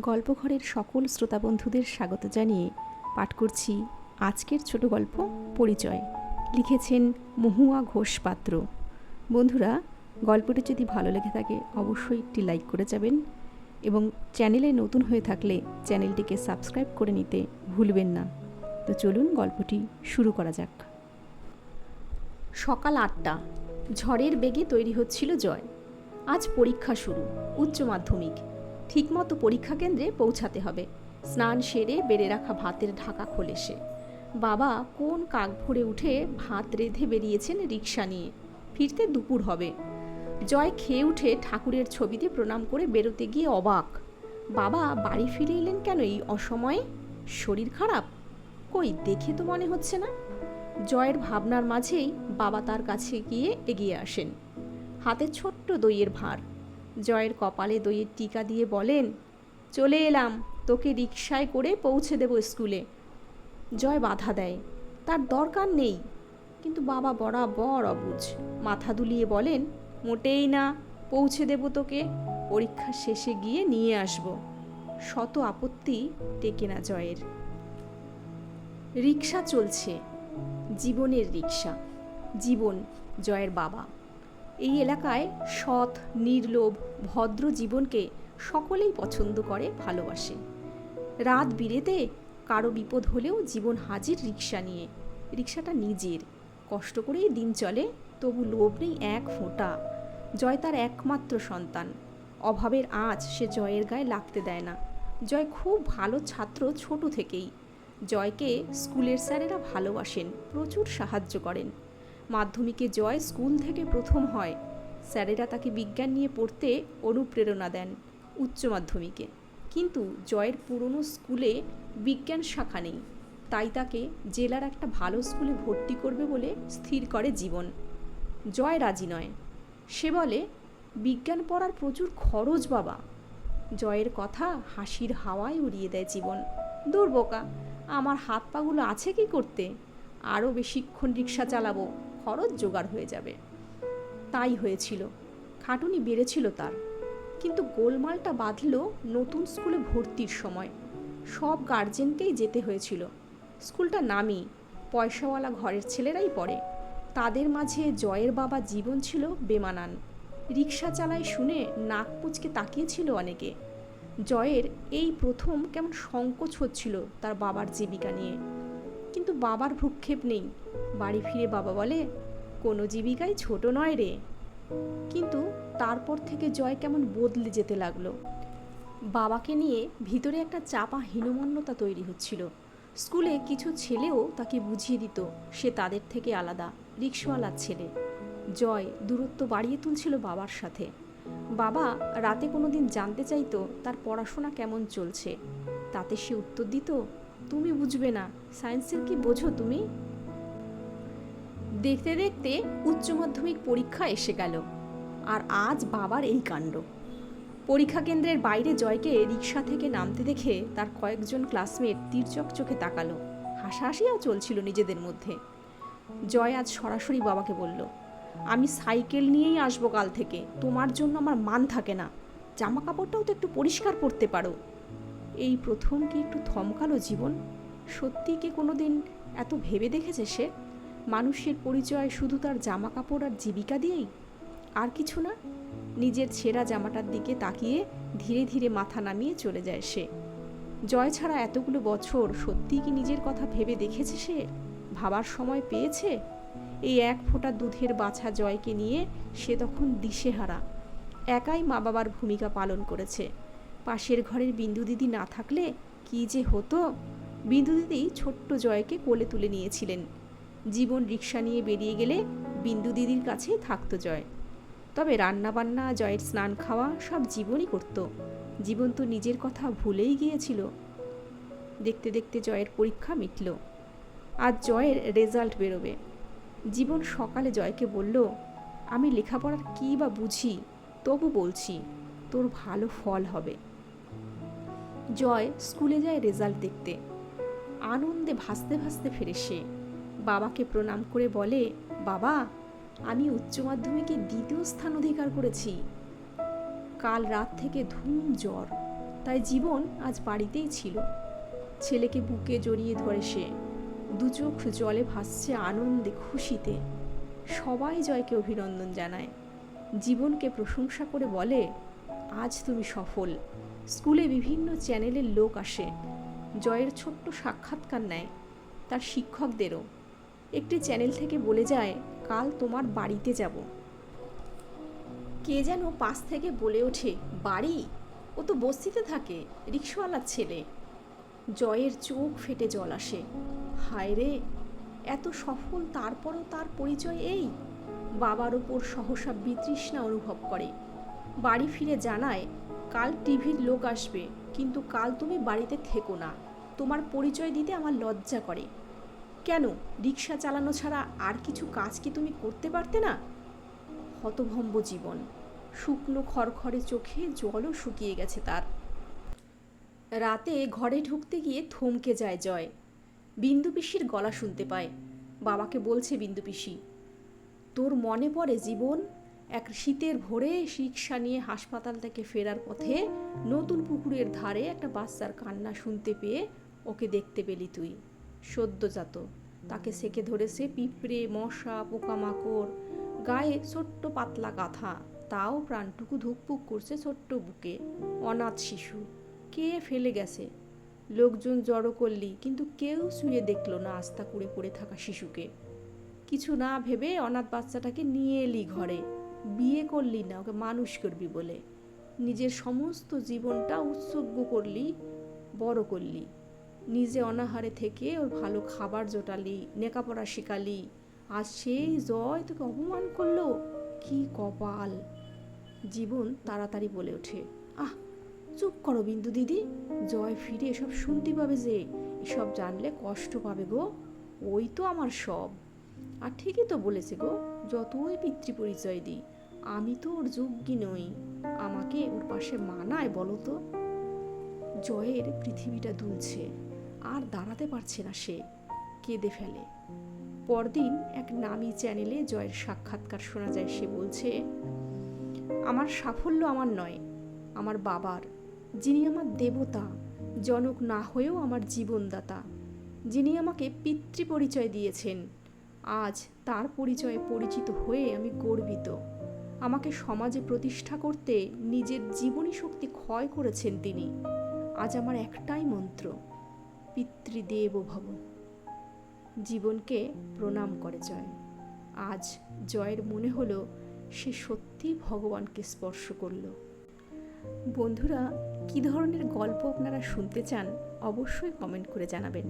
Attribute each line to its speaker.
Speaker 1: গল্পঘরের সকল শ্রোতা বন্ধুদের স্বাগত জানিয়ে পাঠ করছি আজকের ছোট গল্প পরিচয়। লিখেছেন মহুয়া ঘোষ পাত্র। বন্ধুরা, গল্পটি যদি ভালো লেগে থাকে, অবশ্যই একটি লাইক করে যাবেন এবং চ্যানেলে নতুন হয়ে থাকলে চ্যানেলটিকে সাবস্ক্রাইব করে নিতে ভুলবেন না। তো চলুন গল্পটি শুরু করা যাক। সকাল আটটা, ঝড়ের বেগে তৈরি হচ্ছিল জয়। আজ পরীক্ষা শুরু, উচ্চ মাধ্যমিক। ঠিকমতো পরীক্ষা কেন্দ্রে পৌঁছাতে হবে। স্নান সেরে বেড়ে রাখা ভাতের ঢাকা খোলে সে। বাবা কোন কাক ভরে উঠে ভাত রেঁধে বেরিয়েছেন রিক্সা নিয়ে। ফিরতে দুপুর হবে। জয় খেয়ে উঠে ঠাকুরের ছবিতে প্রণাম করে বেরোতে গিয়ে অবাক। বাবা বাড়ি ফিরে এলেন কেন এই অসময়ে? শরীর খারাপ? কই দেখে তো মনে হচ্ছে না। জয়ের ভাবনার মাঝেই বাবা তার কাছে গিয়ে এগিয়ে আসেন। হাতে ছোট্ট দইয়ের ভার। জয়ের কপালে দইয়ের টিকা দিয়ে বলেন, চলে এলাম, তোকে রিকশায় করে পৌঁছে দেবো স্কুলে। জয় বাধা দেয়, তার দরকার নেই। কিন্তু বাবা বরাবর অবুঝ, মাথা দুলিয়ে বলেন, মোটেই না, পৌঁছে দেব তোকে, পরীক্ষা শেষে গিয়ে নিয়ে আসব। শত আপত্তি টেকে না জয়ের। রিক্সা চলছে, জীবনের রিক্সা জীবন জয়ের বাবা। এই এলাকায় সৎ, নির্লোভ, ভদ্র জীবনকে সকলেই পছন্দ করে, ভালোবাসে। রাত বিরেতে কারও বিপদ হলেও জীবন হাজির রিক্সা নিয়ে। রিক্সাটা নিজের। কষ্ট করেই দিন চলে, তবু লোভ নেই এক ফোঁটা। জয় তার একমাত্র সন্তান। অভাবের আঁচ সে জয়ের গায়ে লাগতে দেয় না। জয় খুব ভালো ছাত্র ছোট থেকেই। জয়কে স্কুলের স্যারেরা ভালোবাসেন, প্রচুর সাহায্য করেন। মাধ্যমিকে জয় স্কুল থেকে প্রথম হয়। স্যারেরা তাকে বিজ্ঞান নিয়ে পড়তে অনুপ্রেরণা দেন উচ্চ মাধ্যমিকে। কিন্তু জয়ের পুরনো স্কুলে বিজ্ঞান শাখা নেই। তাই তাকে জেলার একটা ভালো স্কুলে ভর্তি করবে বলে স্থির করে জীবন। জয় রাজি নয়। সে বলে, বিজ্ঞান পড়ার প্রচুর খরচ বাবা। জয়ের কথা হাসির হাওয়ায় উড়িয়ে দেয় জীবন। দূর বোকা, আমার হাত পাগুলো আছে কি করতে? আরও বেশিক্ষণ রিক্সা চালাবো। খরচ জোগাড় হয়ে যাবে। তাই হয়েছিল। খাটুনি বেড়েছিল তার। কিন্তু গোলমালটা বাঁধল নতুন স্কুলে ভর্তির সময়। সব গার্জেনকেই যেতে হয়েছিল। স্কুলটা নামি, পয়সাওয়ালা ঘরের ছেলেরাই পড়ে। তাদের মাঝে জয়ের বাবা জীবন ছিল বেমানান। রিক্সা চালায় শুনে নাক পুচকে তাকিয়েছিল অনেকে। জয়ের এই প্রথম কেমন সংকোচ হচ্ছিল তার বাবার জীবিকা নিয়ে। কিন্তু বাবার ভ্রুক্ষেপ নেই। বাড়ি ফিরে বাবা বলে, কোনো জীবিকাই ছোট নয় রে। কিন্তু তারপর থেকে জয় কেমন বদলে যেতে লাগল। বাবাকে নিয়ে ভিতরে একটা চাপা হীনমন্যতা তৈরি হচ্ছিল। স্কুলে কিছু ছেলেও তাকে বুঝিয়ে দিত, সে তাদের থেকে আলাদা, রিক্সাওয়ালার ছেলে। জয় দূরত্ব বাড়িয়ে তুলছিল বাবার সাথে। বাবা রাতে কোনো দিন জানতে চাইতো তার পড়াশোনা কেমন চলছে। তাতে সে উত্তর দিত, তুমি বুঝবে না, সায়েন্সের কি বোঝো তুমি? দেখতে দেখতে উচ্চ মাধ্যমিক পরীক্ষা এসে গেল। আর আজ বাবার এই কাণ্ড। পরীক্ষা কেন্দ্রের বাইরে জয়কে রিক্সা থেকে নামতে দেখে তার কয়েকজন ক্লাসমেট তীরচক চোখে তাকালো। হাসাহাসিও চলছিল নিজেদের মধ্যে। জয় আজ সরাসরি বাবাকে বলল, আমি সাইকেল নিয়েই আসব কাল থেকে। তোমার জন্য আমার মান থাকে না। জামা কাপড়টাও তো একটু পরিষ্কার করতে পারো। এই প্রথম কি একটু থমকালো জীবন? সত্যি কি কোনো দিন এত ভেবে দেখেছে সে? মানুষের পরিচয় শুধু তার জামা কাপড় আর জীবিকা দিয়েই? আর কিছু না, নিজের ছেঁড়া জামাটার দিকে তাকিয়ে ধীরে ধীরে মাথা নামিয়ে চলে যায় সে। জয় ছাড়া এতগুলো বছর সত্যিই কি নিজের কথা ভেবে দেখেছে সে? ভাবার সময় পেয়েছে? এই এক ফোঁটা দুধের বাছা জয়কে নিয়ে সে তখন দিশেহারা। একাই মা বাবার ভূমিকা পালন করেছে। পাশের ঘরের বিন্দু দিদি না থাকলে কি যে হতো? বিন্দু দিদি ছোট্ট জয়কে কোলে তুলে নিয়েছিলেন। জীবন রিক্সা নিয়ে বেরিয়ে গেলে বিন্দু দিদির কাছেই থাকতো জয়। তবে রান্নাবান্না, জয়ের স্নান খাওয়া সব জীবনই করত। জীবন তো নিজের কথা ভুলেই গিয়েছিল। দেখতে দেখতে জয়ের পরীক্ষা মিটল। আজ জয়ের রেজাল্ট বেরোবে। জীবন সকালে জয়কে বলল, আমি লেখাপড়ার কী বা বুঝি, তবু বলছি, তোর ভালো ফল হবে। জয় স্কুলে যায় রেজাল্ট দেখতে। আনন্দে ভাসতে ভাসতে ফেরে সে। বাবাকে প্রণাম করে বলে, বাবা, আমি উচ্চ মাধ্যমিকে দ্বিতীয় স্থান অধিকার করেছি। কাল রাত থেকে ধুম জ্বর, তাই জীবন আজ বাড়িতেই ছিল। ছেলেকে বুকে জড়িয়ে ধরে সে। দু চোখ জলে ভাসছে আনন্দে খুশিতে। সবাই জয়কে অভিনন্দন জানায়। জীবনকে প্রশংসা করে বলে, আজ তুমি সফল। স্কুলে বিভিন্ন চ্যানেলের লোক আসে। জয়ের ছোট্ট সাক্ষাৎকার নেয়। তার শিক্ষকদেরও। একটি চ্যানেল থেকে বলে যায়, কাল তোমার বাড়িতে যাব। কে যেন পাশ থেকে বলে ওঠে, বাড়ি? ও তো বস্তিতে থাকে রিক্সাওয়ালার ছেলে। জয়ের চোখ ফেটে জল আসে। হায় রে, এত সফল, তারপরও তার পরিচয় এই? বাবার ওপর সহসা বিতৃষ্ণা অনুভব করে। বাড়ি ফিরে জানায়, কাল টিভির লোক আসবে, কিন্তু কাল তুমি বাড়িতে থেকো না। তোমার পরিচয় দিতে আমার লজ্জা করে। কেন? রিক্সা চালানো ছাড়া আর কিছু কাজ কি তুমি করতে পারতে না? হতভম্ব জীবন। শুকনো খড়খড়ে চোখে জলও শুকিয়ে গেছে তার। রাতে ঘরে ঢুকতে গিয়ে থমকে যায় জয়। বিন্দু পিসির গলা শুনতে পায়। বাবাকে বলছে বিন্দু পিসি, তোর মনে পড়ে জীবন? এক শীতের ভোরে রিক্সা নিয়ে হাসপাতাল থেকে ফেরার পথে নতুন পুকুরের ধারে একটা বাচ্চার কান্না শুনতে পেয়ে ওকে দেখতে পেলি তুই। সদ্যজাত। তাকে সেকে ধরেছে পিঁপড়ে, মশা, পোকামাকড়, গায়ে ছোট্ট পাতলা গাথা। তাও প্রাণটুকু ধুকপুক করছে ছোট্ট বুকে। অনাথ শিশু, কে ফেলে গেছে? লোকজন জড়ো করলি, কিন্তু কেউ শুয়ে দেখল না আস্তা কুড়ে পড়ে থাকা শিশুকে। কিছু না ভেবে অনাথ বাচ্চাটাকে নিয়ে এলি ঘরে। বিয়ে করলি না, ওকে মানুষ করবি বলে। নিজের সমস্ত জীবনটা উৎসর্গ করলি, বড় করলি। নিজে অনাহারে থেকে ওর ভালো খাবার জোটালি, নেকাপড়া শেখালি। আর সেই জয় তোকে অপমান করল? কি কপাল! জীবন তাড়াতাড়ি বলে ওঠে। আহ, চুপ করো বিন্দু দিদি। জয় ফিরে এসব শুনতে পাবে যে, এসব জানলে কষ্ট পাবে গো। ওই তো আমার সব। আর ঠিকই তো বলেছে গো, যতই পিতৃ পরিচয় দিই, আমি তো ওর যোগ্যী নই। আমাকে ওর পাশে মানায় বলো তো? জয়ের পৃথিবীটা দুলছে। আর দাঁড়াতে পারছে না সে। কেঁদে ফেলে। পরদিন এক নামি চ্যানেলে জয়ের সাক্ষাৎকার শোনা যায়, সে বলছে, আমার সাফল্য আমার নয়, আমার বাবার, যিনি আমার দেবতা, জনক না হয়েও আমার জীবনদাতা, যিনি আমাকে পিতৃ পরিচয় দিয়েছেন, আজ তার পরিচয়ে পরিচিত হয়ে আমি গর্বিত। আমাকে সমাজে প্রতিষ্ঠা করতে নিজের জীবনী শক্তি ক্ষয় করেছেন তিনি। আজ আমার একটাই মন্ত্র পিতৃদেব ভব। জীবনকে প্রণাম করে জয়। আজ জয়ের মনে হলো সে সত্যি ভগবানকে স্পর্শ করল। বন্ধুরা, কি ধরনের গল্প আপনারা শুনতে চান অবশ্যই কমেন্ট করে জানাবেন।